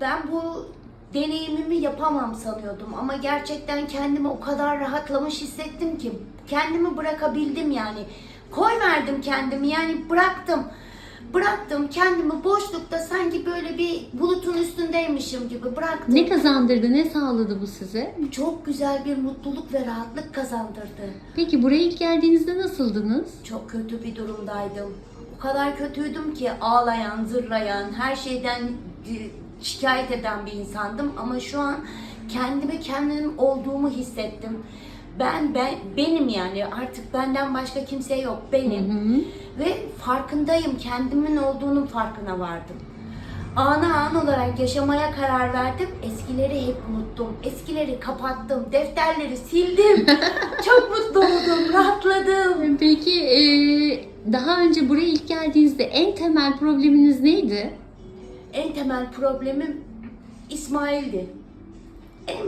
ben bu deneyimimi yapamam sanıyordum ama gerçekten kendimi o kadar rahatlamış hissettim ki kendimi bırakabildim yani. Koy verdim kendimi yani bıraktım. Bıraktım kendimi boşlukta sanki böyle bir bulutun üstündeymişim gibi bıraktım. Ne kazandırdı, ne sağladı bu size? Çok güzel bir mutluluk ve rahatlık kazandırdı. Peki buraya ilk geldiğinizde nasıldınız? Çok kötü bir durumdaydım. O kadar kötüydüm ki ağlayan, zırlayan, her şeyden şikayet eden bir insandım ama şu an kendimi kendim olduğumu hissettim. Ben ben benim yani artık benden başka kimse yok benim Hı hı. ve farkındayım kendimin olduğunun farkına vardım. Ana an olarak yaşamaya karar verdim. Eskileri hep unuttum. Eskileri kapattım. Defterleri sildim. Çok mutlu oldum. Rahatladım. Peki e, daha önce buraya ilk geldiğinizde en temel probleminiz neydi? En temel problemim İsmail'di. En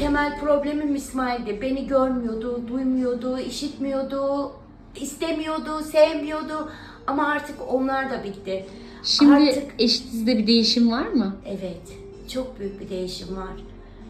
temel problemim İsmail'di. Beni görmüyordu, duymuyordu, işitmiyordu, istemiyordu, sevmiyordu. Ama artık onlar da bitti. Şimdi Artık eşinizde bir değişim var mı? evet, çok büyük bir değişim var.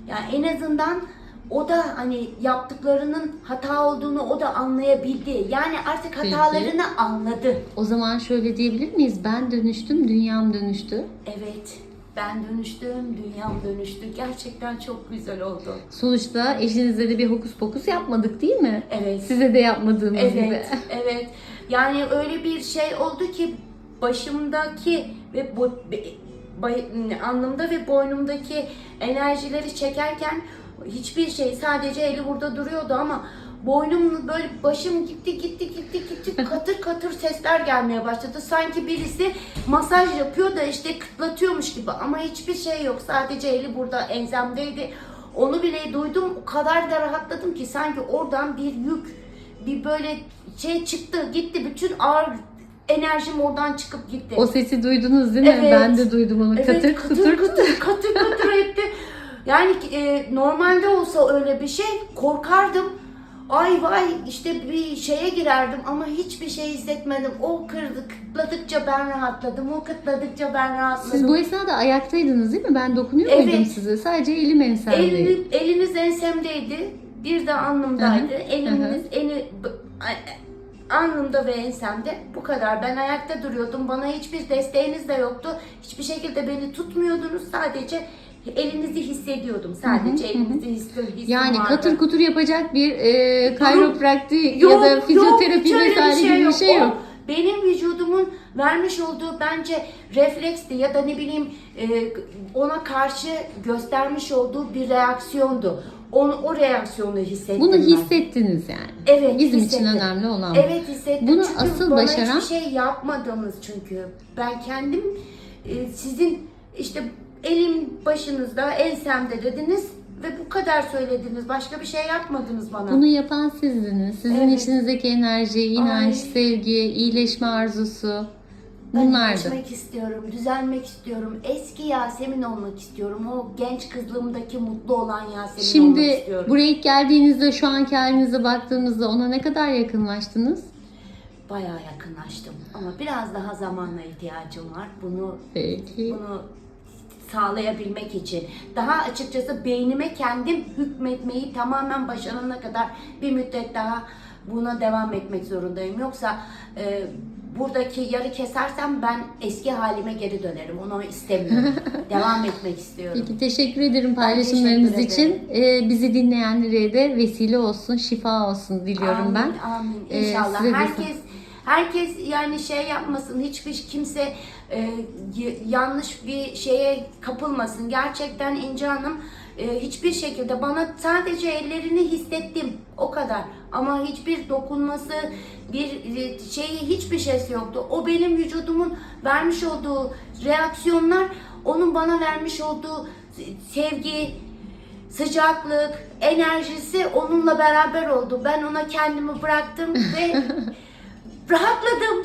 Yani en azından o da hani yaptıklarının hata olduğunu o da anlayabildi. Yani artık Peki. hatalarını anladı. O zaman şöyle diyebilir miyiz? Ben dönüştüm, dünyam dönüştü. Evet, ben dönüştüm, dünyam dönüştü. Gerçekten çok güzel oldu. Sonuçta eşinizle de bir hokus pokus yapmadık değil mi? Evet. Size de yapmadığımız gibi. Evet, evet. Yani öyle bir şey oldu ki başımdaki ve bu alnımda ve boynumdaki enerjileri çekerken hiçbir şey sadece eli burada duruyordu ama boynum böyle başım gitti gitti gitti gitti katır katır sesler gelmeye başladı. Sanki birisi masaj yapıyor da işte kıtlatıyormuş gibi ama hiçbir şey yok. Sadece eli burada enzemdeydi. Onu bile duydum. O kadar da rahatladım ki sanki oradan bir yük bir böyle şey çıktı gitti bütün ağır enerjim oradan çıkıp gitti. O sesi duydunuz değil mi? Evet. Ben de duydum onu. Evet, katır katır kutur. katır katır katır etti. Yani e, normalde olsa öyle bir şey korkardım. Ay vay işte bir şeye girerdim ama hiçbir şey hissetmedim. O kırdı, kıtladıkça ben rahatladım. O kıtladıkça ben rahatladım. Siz bu esnada ayaktaydınız değil mi? Ben dokunuyor Evet. muydum size? Sadece elim ensemdeydi. Elini, eliniz ensemdeydi. Bir de alnımdaydı. Hı hı, Eliniz ay- alnımda ve ensemde. Bu kadar. Ben ayakta duruyordum. Bana hiçbir desteğiniz de yoktu. Hiçbir şekilde beni tutmuyordunuz. Sadece elinizi hissediyordum. Sadece Hı hı, elinizi hissim Yani vardı. katır kutur yapacak bir e, kayropraktik ya Yok, da yok, fizyoterapi öyle vesaire gibi bir şey O yok. benim vücudumun vermiş olduğu bence refleksti ya da ne bileyim e, ona karşı göstermiş olduğu bir reaksiyondu. Onu, o reaksiyonu hissettim Bunu ben. hissettiniz yani. Evet, Bizim hissettim. için önemli olan bu. Evet hissettim. Bunu çünkü asıl bana başaran- hiçbir şey yapmadınız çünkü. Ben kendim e, sizin işte elim başınızda, ensemde dediniz ve bu kadar söylediniz. Başka bir şey yapmadınız bana. Bunu yapan sizdiniz. Sizin Evet. içinizdeki enerji, inanç, Ay. sevgi, iyileşme arzusu Ben bunlardı. iyileşmek istiyorum, düzelmek istiyorum. Eski Yasemin olmak istiyorum. O genç kızlığımdaki mutlu olan Yasemin olmak Şimdi istiyorum. buraya ilk geldiğinizde şu anki halinize baktığımızda ona ne kadar yakınlaştınız? Bayağı yakınlaştım. Ama biraz daha zamanla ihtiyacım var. Bunu Peki. bunu sağlayabilmek için. Daha açıkçası beynime kendim hükmetmeyi tamamen başarana kadar bir müddet daha buna devam etmek zorundayım. Yoksa e, buradaki yarı kesersem ben eski halime geri dönerim. Onu istemiyorum. devam etmek istiyorum. Peki teşekkür ederim paylaşımlarınız teşekkür için. Ee, bizi dinleyenlere de vesile olsun, şifa olsun diliyorum ben. Amin, amin. Ee, İnşallah. de- herkes herkes yani şey yapmasın. Hiçbir kimse e, yanlış bir şeye kapılmasın. Gerçekten İnce Hanım e, hiçbir şekilde bana sadece ellerini hissettim. O kadar. Ama hiçbir dokunması, bir e, şeyi hiçbir şeysi yoktu. O benim vücudumun vermiş olduğu reaksiyonlar, onun bana vermiş olduğu sevgi, sıcaklık, enerjisi onunla beraber oldu. Ben ona kendimi bıraktım ve rahatladım.